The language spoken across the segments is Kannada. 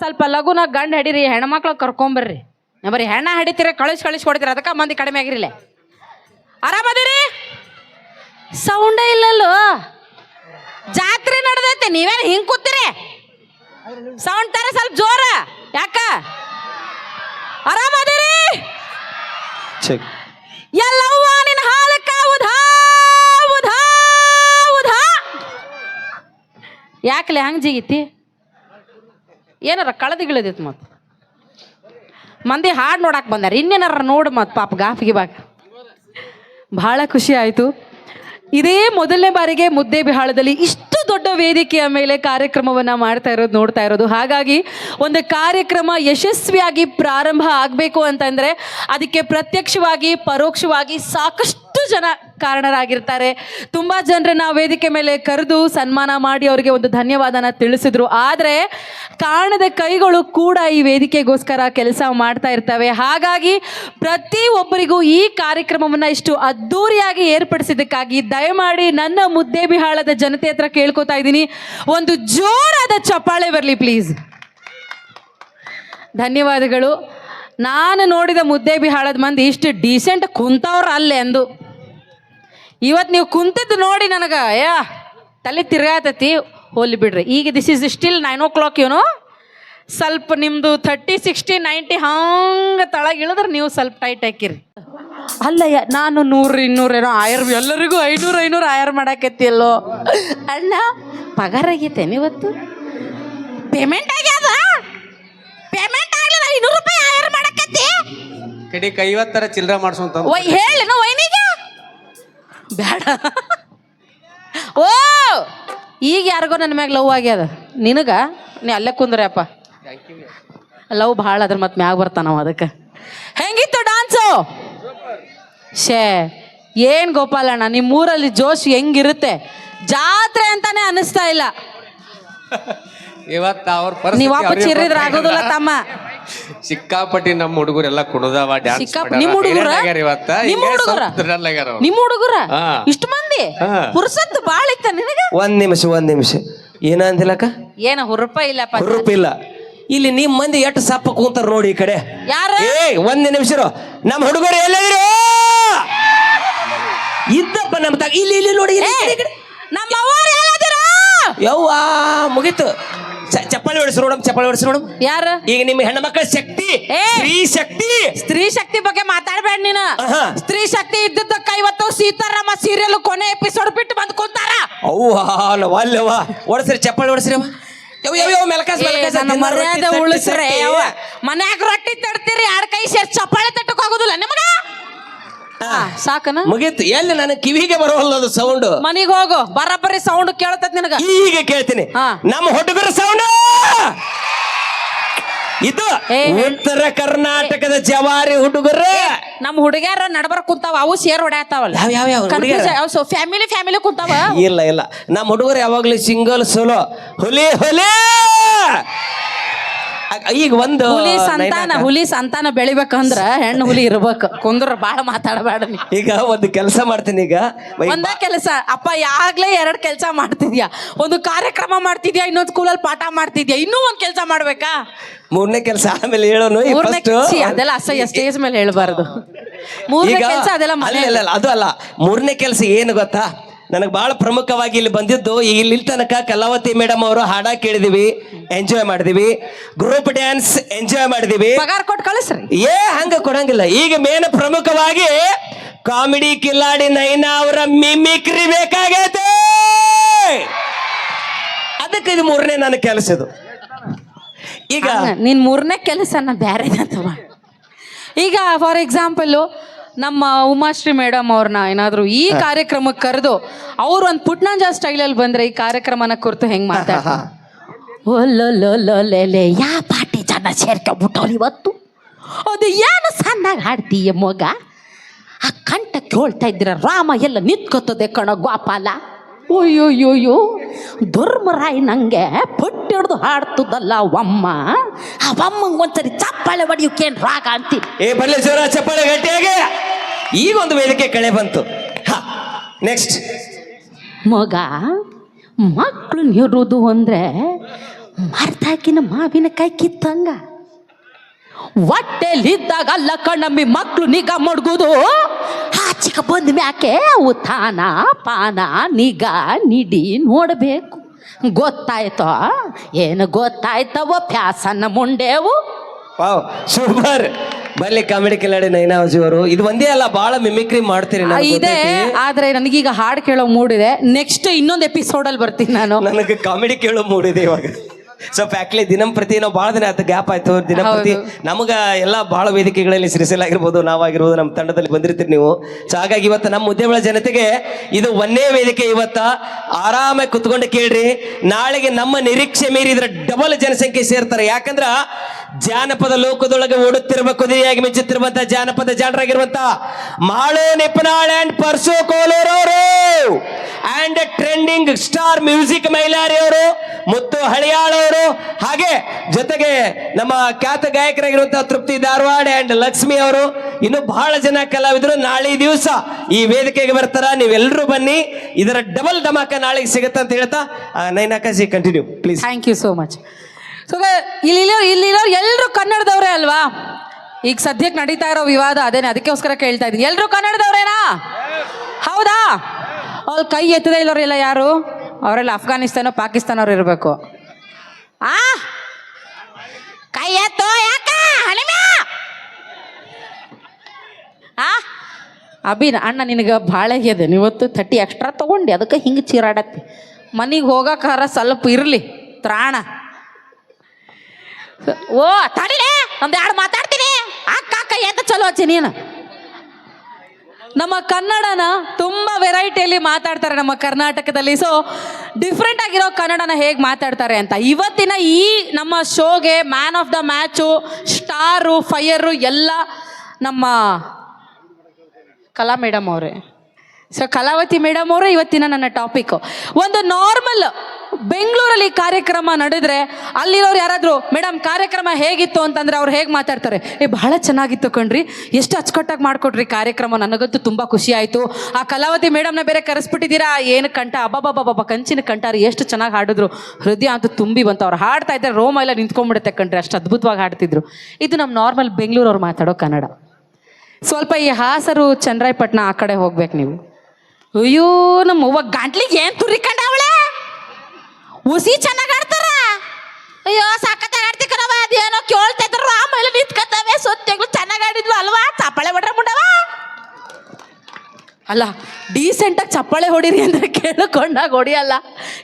ಸ್ವಲ್ಪ ಲಗುನ ಗಂಡ ಹಿಡೀರಿ ಹೆಣ್ಮಕ್ಳು ಕರ್ಕೊಂಬರ್ರಿ. ಬರೀ ಹೆಣ್ಣ ಹಿಡಿತೀರ ಕಳಿಸ್ ಕಳಿಸ್ ಕೊಡ್ತೀರ ಅದಕ್ಕೆ ಮಂದಿ ಕಡಿಮೆ ಆಗಿರಲಿ ಆರಾಮದಿರಿ ಸೌಂಡೇ ಇಲ್ಲಲ್ಲೋ? ಜಾತ್ರೆ ನಡೆದೈತೆ ನೀವೇನು ಹಿಂಗ್ ಕೂತೀರಿ? ಸೌಂಡ್ ತರ ಸ್ವಲ್ಪ ಜೋರ ಯಾಕ? ಆರಾಮದಿರಿ ಎಲ್ಲವ್ವ ನಿನ್ನ ಹಾಲಕ್ಕ ಉಧಾ ಉಧಾ ಉಧಾ. ಯಾಕಲೆ ಹಂಗೆ ಜಿಗಿತಿ? ಏನಾರ ಕಳೆದಿಗಿಳಿದಿತ್ತು ಮತ್ತು ಮಂದಿ ಹಾಡು ನೋಡಕ್ಕೆ ಬಂದಾರ. ಇನ್ನೇನಾರ ನೋಡು ಮತ್ತು ಪಾಪ ಗಾಫಿಗೆ ಬಾಗ. ಬಹಳ ಖುಷಿ ಆಯಿತು. ಇದೇ ಮೊದಲನೇ ಬಾರಿಗೆ ಮುದ್ದೆ ಬಿಹಾಳದಲ್ಲಿ ಇಷ್ಟು ದೊಡ್ಡ ವೇದಿಕೆಯ ಮೇಲೆ ಕಾರ್ಯಕ್ರಮವನ್ನು ಮಾಡ್ತಾ ಇರೋದು, ನೋಡ್ತಾ ಇರೋದು. ಹಾಗಾಗಿ ಒಂದು ಕಾರ್ಯಕ್ರಮ ಯಶಸ್ವಿಯಾಗಿ ಪ್ರಾರಂಭ ಆಗಬೇಕು ಅಂತಂದರೆ ಅದಕ್ಕೆ ಪ್ರತ್ಯಕ್ಷವಾಗಿ, ಪರೋಕ್ಷವಾಗಿ ಸಾಕಷ್ಟು ಜನ ಕಾರಣರಾಗಿರ್ತಾರೆ. ತುಂಬ ಜನರನ್ನ ವೇದಿಕೆ ಮೇಲೆ ಕರೆದು ಸನ್ಮಾನ ಮಾಡಿ ಅವರಿಗೆ ಒಂದು ಧನ್ಯವಾದನ ತಿಳಿಸಿದ್ರು. ಆದರೆ ಕಾಣದ ಕೈಗಳು ಕೂಡ ಈ ವೇದಿಕೆಗೋಸ್ಕರ ಕೆಲಸ ಮಾಡ್ತಾ ಇರ್ತವೆ. ಹಾಗಾಗಿ ಪ್ರತಿ ಒಬ್ಬರಿಗೂ ಈ ಕಾರ್ಯಕ್ರಮವನ್ನು ಇಷ್ಟು ಅದ್ಧೂರಿಯಾಗಿ ಏರ್ಪಡಿಸಿದ್ದಕ್ಕಾಗಿ ದಯಮಾಡಿ ನನ್ನ ಮುದ್ದೆ ಬಿಹಾಳದ ಜನತೆ ಹತ್ರ ಕೇಳ್ಕೊತಾ ಇದ್ದೀನಿ. ಒಂದು ಜೋರಾದ ಚಪ್ಪಾಳೆ ಬರಲಿ ಪ್ಲೀಸ್. ಧನ್ಯವಾದಗಳು. ನಾನು ನೋಡಿದ ಮುದ್ದೆ ಬಿಹಾಳದ ಮಂದಿ ಇಷ್ಟು ಡೀಸೆಂಟ್ ಕುಂತವ್ರ ಅಲ್ಲೇ ಅಂದು. ಇವತ್ತು ನೀವು ಕುಂತಿದ್ದು ನೋಡಿ ನನಗೆ ಯಾ ತಲೆ ತಿರ್ಗಾತತಿ ಹೋಲಿ ಬಿಡ್ರಿ. ಈಗ this is still nine o'clock ಏನು ಸ್ವಲ್ಪ ನಿಮ್ಮದು ಥರ್ಟಿ ಸಿಕ್ಸ್ಟಿ ನೈಂಟಿ ಹಂಗೆ ತಳಗೆ ಇಳಿದ್ರೆ ನೀವು ಸ್ವಲ್ಪ ಟೈಟ್ ಹಾಕಿರಿ. ಅಲ್ಲ ನಾನು ನೂರು ಇನ್ನೂರೇನೋ ಆಯರ್ ಎಲ್ಲರಿಗೂ ಐನೂರು ಐನೂರು ಆಯರ್ ಮಾಡಾಕತ್ತಿಲ್ಲೋ ಅಣ್ಣ ಪಗಾರ ಆಗೈತೇನು ಇವತ್ತು? ಪೇಮೆಂಟ್ ಆಗ್ಯದ? ಪೇಮೆಂಟ್ ಆಗ್ಲಿಲ್ಲ ಐನೂರು ರೂಪಾಯಿ ಆಯರ್ ಮಾಡಾಕತ್ತಿ? ಕಡೆ ಐವತ್ತರ ಚಿಲ್ಲರೆ ಮಾಡ್ಸೋಂತ ಹೇಳಿ ಹೇಳೇನು ವೈನಿಗೆ? ಬೇಡ. ಓ! ಈಗ ಯಾರಿಗೋ ನನ್ನ ಮ್ಯಾಗ ಲವ್ ಆಗ್ಯದ. ನಿನಗ? ನೀ ಅಲ್ಲೇ ಕುಂದ್ರಪ್ಪ ಲವ್ ಭಾಳ ಅದ್ರ ಮತ್ತೆ ಮ್ಯಾಗ ಬರ್ತಾನವ ಅದಕ್ಕೆ. ಹೆಂಗಿತ್ತು ಡಾನ್ಸು ಶೇ ಏನು ಗೋಪಾಲಣ್ಣ ನಿಮ್ಮ ಊರಲ್ಲಿ ಜೋಶ್ ಹೆಂಗಿರುತ್ತೆ? ಜಾತ್ರೆ ಅಂತಾನೆ ಅನಿಸ್ತಾ ಇಲ್ಲ. ಇವತ್ತು ಅವ್ರ ನೀವು ಆಗೋದಿಲ್ಲ ತಮ್ಮ. ಸಿಕ್ಕಾಪಟ್ಟಿ ನಮ್ಮ ಹುಡುಗರೆಲ್ಲ ಕುಣದವ ಡ್ಯಾನ್ಸ್ ಸಿಕ್ಕಾಪ ನಿಮ್ಮ ಹುಡುಗರ? ಇವತ್ತ? ನಿಮ್ಮ ಹಿಂಗೆ ಹುಡುಗರ? ಸ್ವಲ್ಪ thrill ಆಗ್ಯಾರ ಅವ್ರು. ನಿಮ್ಮ ಹುಡುಗರ? ಹಾ. ಇಷ್ಟು ಮಂದಿ? ಹಾ. ಬಾಳ ಇತ್ತ ನಿನಗ? ಒಂದ್ ನಿಮಿಷ ಒಂದ್ ನಿಮಿಷ. ಏನ ಅಂದಿಲ್ಲಕ್ಕ ಏನ ಹುರುಪ ಇಲ್ಲಪ್ಪ ಹುರುಪಿಲ್ಲ ಇಲ್ಲಿ. ನಿಮ್ ಮಂದಿ ಎಷ್ಟು ಸಪ್ಪ ಕೂತಾರ ನೋಡಿ ಈ ಕಡೆ. ಯಾರ? ಏ ಒಂದ್ ನಿಮಿಷ ಇರು. ನಮ್ಮ ಹುಡುಗರು ಎಲ್ಲಿದ್ರು ಇದ್ದಪ್ಪ ನಮ್ಮ ತಾಗ ಇಲ್ಲಿ ಇಲ್ಲಿ ನೋಡಿ ಇಲ್ಲಿ, ಈ ಕಡೆ. ನಮ್ಮ ಅವ್ವಾರು ಹೇಳದಿರ ಯವ್ವ ಮುಗೀತು. ಚಪ್ಪಾಳೆ ಹೊಡಿಸಿ ನೋಡಮ್ ಚಪ್ಪಾಳೆ ಹೊಡಿಸಿ ನೋಡಮ್. ಯಾರ? ಈಗ ನಿಮ್ಮ ಹೆಣ್ಮಕ್ಳ ಶಕ್ತಿ ಏ! ಸ್ತ್ರೀ ಶಕ್ತಿ. ಸ್ತ್ರೀ ಶಕ್ತಿ ಬಗ್ಗೆ ಮಾತಾಡ್ಬೇಡ ನೀನು. ಆಹಾ. ಸ್ತ್ರೀ ಶಕ್ತಿ ಇದ್ದದ್ದಕ್ಕ ಇವತ್ತು ಸೀತಾರಾಮ ಸೀರಿಯಲ್ ಕೊನೆ ಎಪಿಸೋಡ್ ಬಿಟ್ಟು ಬಂದ್ ಕೂತಾರ. ಅವ್ವ ಅಲ್ಲವ ಹೊಡಿಸ್ರಿ ಚಪ್ಪಲಿ ಹೊಡಿಸ್ರಿ ಅವ ಯವ್ ಯವ್ ಯವ್ ಮೆಲ್ಕಾಸ್ ಏ, ಮೆಲ್ಕಾಸ್ ನನ್ನ ಮರ್ಯಾದೆ ಉಳಿಸ್ರೆ. ಮನ್ಯಾಗ ರೊಟ್ಟಿ ತಡ್ತೀರಿ ಎರಡ್ ಕೈ ಸೇರಿ ಚಪ್ಪಾಳೆ ತಟ್ಟಕ್ ಆಗೋದಿಲ್ಲ ನಿಮಗ. ಸಾಕನ? ಮುಗೀತು. ಎಲ್ಲಿ ನನ್ನ ಕಿವಿಗೆ ಬರೋಲ್ಲ ಅದು ಸೌಂಡ್ ಮನೆಗೆ ಹೋಗು. ಬರಬರಿ ಸೌಂಡ್ ಕೇಳ್ತದ ನಿನಗ. ಈಗ ಕೇಳ್ತೀನಿ. ಹಾ. ನಮ್ಮ ಹುಡುಗರ ಸೌಂಡ್ ಇದು ಏ, ಉತ್ತರ ಕರ್ನಾಟಕದ ಜವಾರಿ ಹುಡುಗರ. ನಮ್ಮ ಹುಡುಗ್ಯಾರ ನಡಬರ್ ಕುಂತಾವ. ಅವು ಸೇರ್ ಹೊಡ್ಯಾತಾವಲ್ಲ ಯಾವ ಯಾವ ಯಾವ ಹುಡುಗ್ಯಾರ? ಫ್ಯಾಮಿಲಿ ಫ್ಯಾಮಿಲಿ ಕುಂತಾವ. ಇಲ್ಲ ಇಲ್ಲ. ನಮ್ಮ ಹುಡುಗರು ಯಾವಾಗ್ಲೂ ಸಿಂಗಲ್ ಸೋಲೋ ಹುಲಿ ಹುಲಿ! ಈಗ ಒಂದು ಹುಲಿ ಸಂತಾನ. ಹುಲಿ ಸಂತಾನ ಬೆಳಿಬೇಕಂದ್ರ ಹೆಣ್ಣು ಹುಲಿ ಇರ್ಬೇಕು. ಕುಂದ್ರ ಬಾಳ ಮಾತಾಡಬೇಡ ನೀ. ಈಗ ಒಂದು ಕೆಲಸ ಮಾಡ್ತೀನಿ ಈಗ. ಬೈ- ಒಂದ ಕೆಲಸ. ಅಪ್ಪ ಯಾಗ್ಲೇ ಎರಡ್ ಕೆಲಸ ಮಾಡ್ತಿದ್ಯಾ? ಒಂದು ಕಾರ್ಯಕ್ರಮ ಮಾಡ್ತಿದ್ಯಾ? ಇನ್ನೊಂದ್ ಸ್ಕೂಲಲ್ಲಿ ಪಾಠ ಮಾಡ್ತಿದ್ಯಾ? ಇನ್ನೂ ಒಂದ್ ಕೆಲಸ ಮಾಡ್ಬೇಕಾ? ಮೂರನೇ ಕೆಲಸ ಆಮೇಲೆ ಹೇಳೋನು ಈ ಮೂರನೇ first- ಛೀ, ಅದೆಲ್ಲ ಅಸಹ್ಯ ಸ್ಟೇಜ್ ಮೇಲೆ ಹೇಳ್ಬಾರ್ದು. ಮೂರನೇ ಈಗ ಕೆಲಸ ಅದೆಲ್ಲ ಅಲ್ಲ ಮನೆ ಅದು ಅಲ್ಲ. ಮೂರನೇ ಕೆಲಸ ಏನು ಗೊತ್ತಾ? ನನಗೆ ಬಹಳ ಪ್ರಮುಖವಾಗಿ ಇಲ್ಲಿ ಬಂದಿದ್ದು ಇಲ್ಲಿ ತನಕ ಕಲಾವತಿ ಮೇಡಮ್ ಅವರು ಹಾಡ ಕೇಳಿದಿವಿ ಎಂಜಾಯ್ ಮಾಡಿದಿವಿ. ಗ್ರೂಪ್ ಡ್ಯಾನ್ಸ್ ಎಂಜಾಯ್ ಮಾಡಿದಿವಿ. ಪಗಾರ ಕೊಟ್ಟು ಕಳಿಸ್ರಿ. ಏ ಹಂಗ ಕೊಡಂಗಿಲ್ಲ. ಈಗ ಮೇನ್ ಪ್ರಮುಖವಾಗಿ ಕಾಮಿಡಿ ಕಿಲಾಡಿ ನೈನಾ ಅವರ ಮಿಮಿಕ್ರಿ ಬೇಕಾಗೈತೆ. ಅದಕ್ಕೆ ಇದು ಮೂರನೇ ನನ್ನ ಕೆಲಸ ಇದು. ಈಗ ನಿನ್ ಮೂರನೇ ಕೆಲಸ ಬ್ಯಾರೆ ಈಗ ಫಾರ್ ಎಕ್ಸಾಂಪಲ್ಲು ನಮ್ಮ ಉಮಾಶ್ರೀ ಮೇಡಮ್ ಅವ್ರನ್ನ ಏನಾದರೂ ಈ ಕಾರ್ಯಕ್ರಮಕ್ಕೆ ಕರೆದು ಅವ್ರು ಒಂದು ಪುಟ್ನಾಂಜ ಸ್ಟೈಲಲ್ಲಿ ಬಂದರೆ ಈ ಕಾರ್ಯಕ್ರಮನ ಕುರಿತು ಹೆಂಗೆ ಮಾತಾಡ್ತಾರೆ ಯಾ ಪಾಟಿ ಜನ ಸೇರ್ಕೊಂಡ್ಬಿಟ್ಟವ್ರು ಇವತ್ತು? ಅದು ಏನು ಸಣ್ಣಾಗಿ ಹಾಡ್ತೀಯ ಮಗ? ಆ ಕಂಠ ಕೇಳ್ತಾ ಇದ್ದೀರ ರಾಮ ಎಲ್ಲ ನಿಂತ್ಕೋತದೆ ಕಣ ಗೋಪಾಲ. ಅಯ್ಯೋಯ್ಯೋಯ್ಯೋ ಧರ್ಮರಾಯ್ ನಂಗೆ ಪುಟ್ಟಿಡ್ದು ಹಾಡ್ತದಲ್ಲ ಅವಮ್ಮ ಅವಮ್ಮಂಗೆ ಒಂದ್ಸರಿ ಚಪ್ಪಾಳೆ ಹೊಡಿಯೋಕೇನು ರಾಗ ಅಂತಿ? ಏ ಬಲ್ಲೇಶ್ವರ ಚಪ್ಪಾಳೆ ಗಟ್ಟಿಯಾಗೆ. ಈಗ ಒಂದು ವೇದಿಕೆ ಕಳೆ ಬಂತು. ಹಾ ನೆಕ್ಸ್ಟ್ ಮಗ ಮಕ್ಕಳು ಇರೋದು ಅಂದರೆ ಮರ್ತಾಕಿನ ಮಾವಿನ ಕೈ ಕಿತ್ತಂಗ. ಹೊಟ್ಟೆಲಿದ್ದಾಗ ಕಣ್ಣಮ್ಮಿ ಮಕ್ಕಳು ನಿಗಾ ಮಡ್ಗುದು. ಆಚಿಕ ಬಂದ ಮ್ಯಾಕೆ ಉತ್ಥಾನ ಪಾನ ನಿಗಾ ನಿಡಿ ನೋಡಬೇಕು. ಗೊತ್ತಾಯ್ತೋ? ಏನು ಗೊತ್ತಾಯ್ತವ? ಪ್ಯಾಸನ್ನ ಮುಂಡೇವು. Wow super. ಬಲ್ಲಿ ಕಾಮಿಡಿ ಕಿಲಾಡಿ ನೈನಾವಜಿ ಅವರು ಇದು ಒಂದೇ ಅಲ್ಲ ಬಹಳ ಮಿಮಿಕ್ರಿ ಮಾಡ್ತೀರಿ ಇದೆ ಗೊತ್ತೈತಿ. ಆದ್ರೆ ನನಗೀಗ ಹಾಡು ಕೇಳೋ ಮೂಡಿದೆ ನೆಕ್ಸ್ಟ್ ಇನ್ನೊಂದು ಎಪಿಸೋಡಲ್ಲಿ ಬರ್ತೀನಿ ನಾನು. ನನಗೆ ಕಾಮಿಡಿ ಕೇಳೋ ಮೂಡಿದೆ ಇವಾಗ. ಸೊ ಫ್ಯಾಕ್ಟ್ಲಿ ದಿನಂಪ್ರತಿ ನಾವು ಭಾಳ ದಿನ ಆಯ್ತು ಗ್ಯಾಪ್ ಆಯ್ತು. ದಿನಂಪ್ರತಿ ನಮಗ ಎಲ್ಲ ಬಹಳ ವೇದಿಕೆಗಳಲ್ಲಿ ಶ್ರೀಶೈಲ ಆಗಿರ್ಬೋದು ನಾವಾಗಿರ್ಬೋದು ನಮ್ಮ ತಂಡದಲ್ಲಿ ಬಂದಿರ್ತೀರಿ ನೀವು. ಸೊ ಹಾಗಾಗಿ ಇವತ್ತು ನಮ್ಮ ಉದ್ಯಮಗಳ ಜನತೆಗೆ ಇದು ಒಂದೇ ವೇದಿಕೆ ಇವತ್ತ. ಆರಾಮಾಗಿ ಕುತ್ಕೊಂಡು ಕೇಳ್ರಿ. ನಾಳೆಗೆ ನಮ್ಮ ನಿರೀಕ್ಷೆ ಮೀರಿ ಇದ್ರ ಡಬಲ್ ಜನಸಂಖ್ಯೆ ಸೇರ್ತಾರೆ. ಯಾಕಂದ್ರ ಜಾನಪದ ಲೋಕದೊಳಗೆ ಓಡುತ್ತಿರುವ ಕುದುರೆಯಾಗಿ ಮೆಚ್ಚುತ್ತಿರುವಂತಹ ಜಾನಪದ ಜಾಣರಾಗಿರುವಂತ ಮಾಳು ನಿಪನಾಳ್ ಅಂಡ್ ಪರ್ಸು ಕೋಲೂರ್ ಅವರು and trending star music Mailari ಅವರು ಮುತ್ತು ಹಳಿಯಾಳು ಹಾಗೆ ಜೊತೆಗೆ ನಮ್ಮ ಖ್ಯಾತ ಗಾಯಕರಾಗಿರುವಂತಹ ತೃಪ್ತಿ ಧಾರವಾಡ ಅಂಡ್ ಲಕ್ಷ್ಮಿ ಅವರು ಇನ್ನು ಬಹಳ ಜನ ಕಲಾವಿದರು. ನಾಳೆ ದಿವಸ ಈ ವೇದಿಕೆಗೆ ಬರ್ತಾರ? ನೀವೆಲ್ಲರೂ ಬನ್ನಿ. ಇದರ ಡಬಲ್ ಧಮಾಕ ನಾಳೆಗೆ ಸಿಗುತ್ತೆ ಅಂತ ಹೇಳ್ತಾ ನೈನಾಕಾಶಿ continue please thank you so much so ಇಲ್ಲಿರೋ ಇಲ್ಲಿರೋ ಎಲ್ಲರೂ ಕನ್ನಡದವರೇ ಅಲ್ವಾ? ಈಗ ಸದ್ಯಕ್ಕೆ ನಡೀತಾ ಇರೋ ವಿವಾದ ಅದೇನೆ, ಅದಕ್ಕೋಸ್ಕರ ಕೇಳ್ತಾ ಇದ್ದೀನಿ. ಎಲ್ಲರೂ ಕನ್ನಡದವರೇನಾ? ಹೌದಾ? ಅವ್ರು ಕೈ ಎತ್ತದೇ ಇಲ್ಲವರೆಲ್ಲ ಯಾರು? ಅವರೆಲ್ಲ ಅಫ್ಘಾನಿಸ್ತಾನ ಪಾಕಿಸ್ತಾನವ್ರು ಇರಬೇಕು. ಆ? ಕೈ ಎತ್ತೋ ಯಾಕ? ಹಣಿಮೆ? ಆ? ಅಭಿನ ಅಣ್ಣ, ನಿನಗೆ ಭಾಳ ಆಗ್ಯದ. ಇವತ್ತು ತಟ್ಟಿ ಎಕ್ಸ್ಟ್ರಾ ತೊಗೊಂಡು, ಅದಕ್ಕೆ ಹಿಂಗೆ ಚೀರಾಡತ್ತಿ. ಮನೆಗೆ ಹೋಗಕ್ಕಾರ ಸ್ವಲ್ಪ ಇರಲಿ, ತ್ರಾಣ. ಓ, ತಡಿಲೇ, ಒಂದು ಎರಡು ಮಾತಾಡ್ತೀನಿ. ಅಕ್ಕ ಅಕ್ಕ ಎಂತ ಚಲೋ ಹಚ್ಚಿ ನೀನು. ನಮ್ಮ ಕನ್ನಡನ ತುಂಬ ವೆರೈಟಿಯಲ್ಲಿ ಮಾತಾಡ್ತಾರೆ ನಮ್ಮ ಕರ್ನಾಟಕದಲ್ಲಿ. ಸೊ ಡಿಫ್ರೆಂಟ್ ಆಗಿರೋ ಕನ್ನಡನ ಹೇಗೆ ಮಾತಾಡ್ತಾರೆ ಅಂತ. ಇವತ್ತಿನ ಈ ನಮ್ಮ ಶೋಗೆ man of the match star fire ಎಲ್ಲ ನಮ್ಮ ಕಲಾ ಮೇಡಮ್ ಅವರೇ. ಸೊ ಕಲಾವತಿ ಮೇಡಮ್ ಅವರೇ ಇವತ್ತಿನ ನನ್ನ ಟಾಪಿಕ್ ಒಂದು ನಾರ್ಮಲ್ ಬೆಂಗಳೂರಲ್ಲಿ ಕಾರ್ಯಕ್ರಮ ನಡೆದ್ರೆ ಅಲ್ಲಿರೋರು ಯಾರಾದರೂ, ಮೇಡಮ್, ಕಾರ್ಯಕ್ರಮ ಹೇಗಿತ್ತು ಅಂತಂದ್ರೆ ಅವ್ರು ಹೇಗೆ ಮಾತಾಡ್ತಾರೆ? ಏ, ಬಹಳ ಚೆನ್ನಾಗಿತ್ತು ಕಣ್ರಿ. ಎಷ್ಟು ಅಚ್ಚುಕಟ್ಟಾಗಿ ಮಾಡಿಕೊಡ್ರಿ ಕಾರ್ಯಕ್ರಮ. ನನಗಂತೂ ತುಂಬ ಖುಷಿ ಆಯಿತು. ಆ ಕಲಾವತಿ ಮೇಡಮ್ನ ಬೇರೆ ಕರೆಸ್ಬಿಟ್ಟಿದ್ದೀರಾ? ಏನು ಕಂಠ? ಅಬ್ಬಬ್ಬಬ್ಬಬ್ಬ, ಕಂಚಿನ ಕಂಠಾರಿ ಎಷ್ಟು ಚೆನ್ನಾಗಿ ಹಾಡಿದ್ರು. ಹೃದಯ ಅಂತೂ ತುಂಬಿ ಬಂತು. ಅವ್ರು ಹಾಡ್ತಾ ಇದ್ದಾರೆ ರೋಮ ಎಲ್ಲ ನಿಂತ್ಕೊಂಡ್ಬಿಡುತ್ತೆ ಕಣ್ರಿ. ಅಷ್ಟು ಅದ್ಭುತವಾಗಿ ಹಾಡ್ತಿದ್ರು. ಇದು ನಮ್ಮ ನಾರ್ಮಲ್ ಬೆಂಗಳೂರವ್ರು ಮಾತಾಡೋ ಕನ್ನಡ. ಸ್ವಲ್ಪ ಈ ಹಾಸರು ಚಂದ್ರಾಯಪಟ್ಟಣ ಆ ಕಡೆ ಹೋಗ್ಬೇಕು ನೀವು. ಅಯ್ಯೋ, ನಮ್ಮ ಅವ್ವ ಗಂಟ್ಲಿಗೆ ಏನ್ ತುರಿಕೊಂಡವಳೆ ಉಸಿ ಚೆನ್ನಾಗಿ ಆಡ್ತಾರ? ಅಯ್ಯೋ ಸಾಕತ್ತಾಗ ಆಡ್ತಿ ಕಣವ ಅದೇನೋ ಕೇಳ್ತಾ ಇದ್ರು ಆಮೇಲೆ ನಿಂತ್ಕತ್ತವೆ, ಸೊತ್ತೆಗಳು ಚೆನ್ನಾಗಿ ಆಡಿದ್ವು ಅಲ್ವಾ? ಚಪ್ಪಾಳೆ ಹೊಡ್ರ ಮುಂಡವ? ಅಲ್ಲ ಡೀಸೆಂಟಾಗಿ ಚಪ್ಪಾಳೆ ಹೊಡೀರಿ ಅಂದ್ರೆ ಕೇಳಿಕೊಂಡಾಗ ಹೊಡಿಯಲ್ಲ.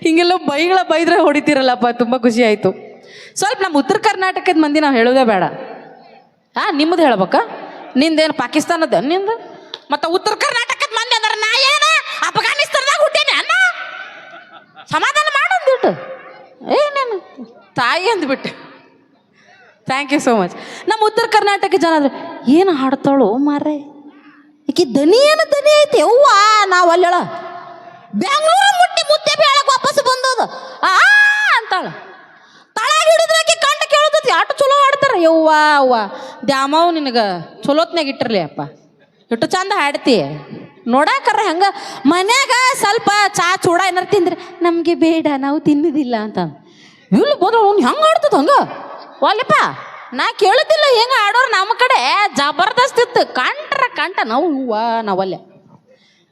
ಹಿಂಗೆಲ್ಲ ಬೈಗಳ ಬೈದ್ರೆ ಹೊಡಿತೀರಲ್ಲಪ್ಪ, ತುಂಬ ಖುಷಿ ಆಯಿತು. ಸ್ವಲ್ಪ ನಮ್ಮ ಉತ್ತರ ಕರ್ನಾಟಕದ ಮಂದಿ ನಾವು ಹೇಳೋದೇ ಬೇಡ. ಹಾ ನಿಮ್ಮದು ಹೇಳ್ಬೇಕ? ನಿಂದೇನು ಪಾಕಿಸ್ತಾನದ, ನಿಂದು? ಮತ್ತೆ ಉತ್ತರ ಕರ್ನಾಟಕದ ಮಂದಿ ಅಂದ್ರೆ ನಾ ಏನು? ಅಫ್ಘಾನಿಸ್ತಾನದಾಗ ಹುಟ್ಟೇನೆ ಅನ್ನ? ಸಮಾಧಾನ ಮಾಡೊಂದಿಟ್ಟು ಏನೇನು ತಾಯಿ ಅಂದ್ಬಿಟ್ಟು. ಥ್ಯಾಂಕ್ ಯು ಸೋ ಮಚ್ ನಮ್ಮ ಉತ್ತರ ಕರ್ನಾಟಕ ಜನ ಅಂದ್ರೆ, ಏನು ಹಾಡ್ತಾಳು ಮಾರ್ರೆ? ಈಕಿ ದನಿ ಏನು ದನಿ ಐತಿ? ಅವ್ವ ನಾವು ಅಲ್ಲೇಳ ಬೆಂಗಳೂರು ಮುಟ್ಟಿ ಮುತ್ತೆ ಬೇಳಕ್ಕೆ ವಾಪಸ್ ಬಂದದ. ಆ ಅಂತಾಳ. ತಳಗ ಹಿಡಿದ್ರೆ ಆಕೆ ಕಂಡು ಕೇಳ್ತತಿ, ಆಟು ಚಲೋ ಆಡ್ತಾರ ಯವ್ವ ಅವ್ವ ದ್ಯಾಮವ್ ನಿನಗೆ ಚಲೋತ್ನಾಗ ಇಟ್ಟಿರಲಿ ಅಪ್ಪ. ಇಟ್ಟು ಚಂದ ಹಾಡ್ತಿ. ನೋಡಾಕರ ಹಂಗ. ಮನ್ಯಾಗ ಸ್ವಲ್ಪ ಚಾ ಚೂಡ ಏನಾರು ತಿಂದ್ರೆ ನಮಗೆ ಬೇಡ, ನಾವು ತಿನ್ನೋದಿಲ್ಲ ಅಂತ. ಇಲ್ಲಿ ಬಂದ್ರೆ ಅವ್ನು ಹೆಂಗೆ ಆಡ್ತದ ಹಂಗ? ಒಲ್ಲಪ್ಪ ನಾ ಕೇಳುತ್ತಿಲ್ಲ ಹೆಂಗ ಆಡೋರು ನಮ್ಮ ಕಡೆ? ಜಬರ್ದಸ್ತ್ ಇತ್ತು. ಕಂಟ್ರ ಕಂಟ ನಾವು ಹೂವ, ನಾವಲ್ಲೇ.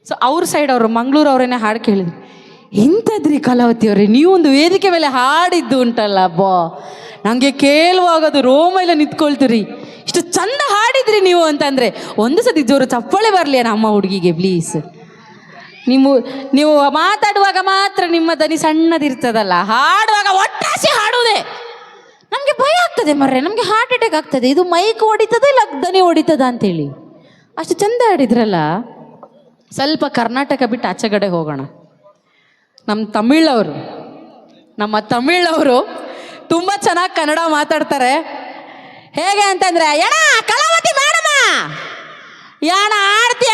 ಸೊ ಅವ್ರ ಸೈಡ್ ಅವರು, ಮಂಗಳೂರು ಅವರೇನೆ ಹಾಡು ಕೇಳಿದ್ರು. ಇಂಥದ್ರಿ ಕಲಾವತಿ ಅವರೇ, ನೀವು ಒಂದು ವೇದಿಕೆ ಮೇಲೆ ಹಾಡಿದ್ದು ಉಂಟಲ್ಲ ಅಬ್ಬಾ. ನನಗೆ ಕೇಳುವಾಗದು ರೋಮೆಲ್ಲ ನಿಂತ್ಕೊಳ್ತೀರಿ. ಇಷ್ಟು ಚಂದ ಹಾಡಿದ್ರಿ ನೀವು ಅಂತಂದರೆ, ಒಂದು ಸತಿ ಜೋರು ಚಪ್ಪಳೆ ಬರಲಿ ನಮ್ಮ ಹುಡುಗಿಗೆ ಪ್ಲೀಸ್ ನಿಮ್ಮ ನೀವು ಮಾತಾಡುವಾಗ ಮಾತ್ರ ನಿಮ್ಮ ದನಿ ಸಣ್ಣದಿರ್ತದಲ್ಲ ಹಾಡುವಾಗ ಒಟ್ಟಾಸಿ ಹಾಡುವುದೇ. ನಮಗೆ ಭಯ ಆಗ್ತದೆ ಮರ್ರೆ, ನಮಗೆ ಹಾರ್ಟ್ ಅಟ್ಯಾಕ್ ಆಗ್ತದೆ. ಇದು ಮೈಕ್ ಹೊಡಿತದ ಇಲ್ಲ ದನಿ ಹೊಡಿತದ ಅಂತೇಳಿ? ಅಷ್ಟು ಚಂದ ಹಾಡಿದ್ರಲ್ಲ. ಸ್ವಲ್ಪ ಕರ್ನಾಟಕ ಬಿಟ್ಟು ಆಚೆಗಡೆ ಹೋಗೋಣ. ನಮ್ಮ ತಮಿಳವರು ನಮ್ಮ ತಮಿಳವರು ತುಂಬ ಚೆನ್ನಾಗಿ ಕನ್ನಡ ಮಾತಾಡ್ತಾರೆ. ಹೇಗೆ ಅಂತಂದ್ರೆ ಎಣ ಕಲಾವತಿ ಮೇಡಮ ಯಾಣ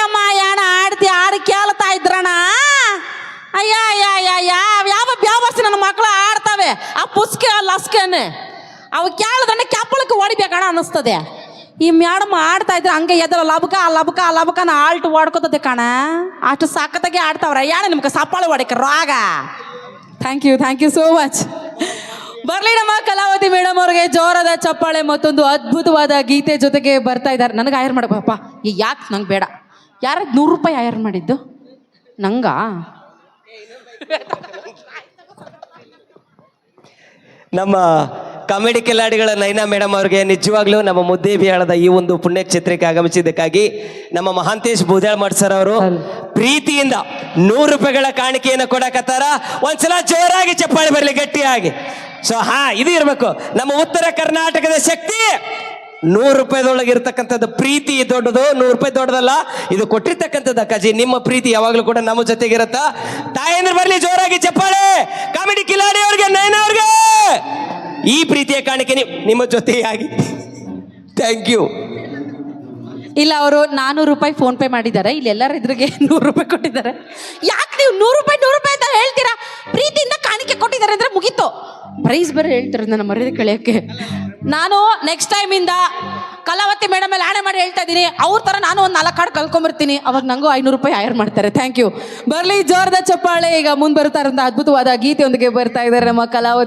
ಅಮ್ಮ, ಯಾಣ ಆಡ್ತಿ, ಆಡಿ ಕೇಳ್ತಾ ಇದ್ರಣ ಅಯ್ಯ ಅಯ್ಯ ಅಯ್ಯ ಯಾವ ಯಾವ ಬ್ಯಾವರ್ಸಿ ನನ್ನ ಮಕ್ಕಳು ಆಡ್ತಾವೆ? ಆ ಪುಸ್ಕೆ ಲಸ್ಕೆನೆ. ಅವು ಕೇಳದನ್ನ ಕೆಪ್ಪಳಕ್ಕೆ ಹೊಡಿಬೇಕಣ ಅನ್ನಿಸ್ತದೆ. ಈ ಮೇಡಮ್ ಆಡ್ತಾ ಇದ್ರೆ ಹಂಗೆ ಎದ್ರ ಲಬಕ, ಆ ಲಬಕ, ಆ ಲಬಕನ ಆಲ್ಟ್ ಹೊಡ್ಕೋತದೆ ಕಣ. ಅಷ್ಟು ಸಾಕತ್ತಾಗೆ ಆಡ್ತಾವ್ರ. ಯಾಣ ನಿಮ್ಗೆ ಸಪ್ಪಾಳೆ ಹೊಡಿಕ, ರಾಗ. Thank you thank you so much ಬರ್ಲಿ ನಮ್ಮ ಕಲಾವತಿ ಮೇಡಮ್ ಅವ್ರಿಗೆ ಜೋರದ ಚಪ್ಪಾಳೆ ಮತ್ತೊಂದು ಅದ್ಭುತವಾದ ಗೀತೆ ಜೊತೆಗೆ ಬರ್ತಾ ಇದ್ದಾರೆ. ನನಗೆ ಆಯರ್ ಮಾಡಬೇಕಪ್ಪ ಯಾಕೆ? ನಂಗೆ ಬೇಡ. ಯಾರ ನೂರು ರೂಪಾಯಿ ಆಯರ್ ಮಾಡಿದ್ದು? ನಂಗ? ನಮ್ಮ ಕಾಮಿಡಿ ಕಿಲಾಡಿಗಳ ನೈನಾ ಮೇಡಮ್ ಅವ್ರಿಗೆ ನಿಜವಾಗ್ಲೂ ನಮ್ಮ ಮುದ್ದೆ ಬಿಹಾಳದ ಈ ಒಂದು ಪುಣ್ಯಕ್ಷೇತ್ರಕ್ಕೆ ಆಗಮಿಸಿದ್ದಕ್ಕಾಗಿ ನಮ್ಮ ಮಹಾಂತೇಶ್ ಬೂದಾಳ್ ಮಠ ಸರ್ ಅವರು ಪ್ರೀತಿಯಿಂದ ನೂರು ರೂಪಾಯಿಗಳ ಕಾಣಿಕೆಯನ್ನು ಕೊಡಕತ್ತಾರ. ಒಂದ್ಸಲ ಜೋರಾಗಿ ಚಪ್ಪಾಳೆ ಬರಲಿ ಗಟ್ಟಿಯಾಗಿ. ಸೊ ಹಾ, ಇದು ಇರಬೇಕು. ನಮ್ಮ ಉತ್ತರ ಕರ್ನಾಟಕದ ಶಕ್ತಿ ನೂರು ರೂಪಾಯಿದೊಳಗೆ ಇರ್ತಕ್ಕಂಥದ್ದು ಪ್ರೀತಿ ದೊಡ್ಡದು, ನೂರು ರೂಪಾಯಿ ದೊಡ್ಡದಲ್ಲ, ಇದು ಕೊಟ್ಟಿರ್ತಕ್ಕಂಥದ್ದು ಅಕ್ಕಾಜಿ. ನಿಮ್ಮ ಪ್ರೀತಿ ಯಾವಾಗಲೂ ಕೂಡ ನಮ್ಮ ಜೊತೆಗಿರುತ್ತಾ? ತಾಯಂದ್ರೆ ಬರಲಿ, ಜೋರಾಗಿ ಚಪ್ಪಾಳೆ. ಕಾಮಿಡಿ ಕಿಲಾಡಿ ಅವ್ರಿಗೆ ಅವ್ರಿಗೆ. ಈ ಪ್ರೀತಿಯ ಕಾಣಿಕೆ ನಿಮ್ಮ ಜೊತೆಯಾಗಿ. ಥ್ಯಾಂಕ್ ಯು ಇಲ್ಲ, ಅವರು ನಾನೂರು ರೂಪಾಯಿ ಫೋನ್ ಪೇ ಮಾಡಿದ್ದಾರೆ. ಇಲ್ಲಿ ಎಲ್ಲರ ಎದುರಿಗೆ ನೂರು ರೂಪಾಯಿ ಕೊಟ್ಟಿದ್ದಾರೆ. ಯಾಕೆ ನೀವು ನೂರು ರೂಪಾಯಿ ನೂರು ರೂಪಾಯಿ ಅಂತ ಹೇಳ್ತೀರಾ? ಪ್ರೀತಿಯಿಂದ ಕಾಣಿಕೆ ಕೊಟ್ಟಿದ್ದಾರೆ ಅಂದ್ರೆ ಮುಗಿತು. ಪ್ರೈಸ್ ಬರೀ ಹೇಳ್ತಾರೆ ನನ್ನ ಮರ್ಯಾದೆ ಕಳಿಯೋಕ್ಕೆ. ನಾನು ನೆಕ್ಸ್ಟ್ ಟೈಮಿಂದ ಕಲಾವತಿ ಮೇಡಮ್ ಮೇಲೆ ಆಣೆ ಮಾಡಿ ಹೇಳ್ತಾ ಇದ್ದೀನಿ. ಅವ್ರ ಥರ ನಾನು ಒಂದು ನಾಲ್ಕು ಕಾರ್ಡ್ ಕಲ್ಕೊಂಬರ್ತೀನಿ ಅವಾಗ ನಂಗೂ ಐನೂರು ರೂಪಾಯಿ ಆಯರ್ ಮಾಡ್ತಾರೆ. ಥ್ಯಾಂಕ್ ಯು ಬರಲಿ ಜೋರದ ಚಪ್ಪಾಳೆ. ಈಗ ಮುಂದೆ ಬರ್ತಾ ಇರೋಂಥ ಅದ್ಭುತವಾದ ಗೀತೆಯೊಂದಿಗೆ ಬರ್ತಾ ಇದ್ದಾರೆ ನಮ್ಮ ಕಲಾವತಿ.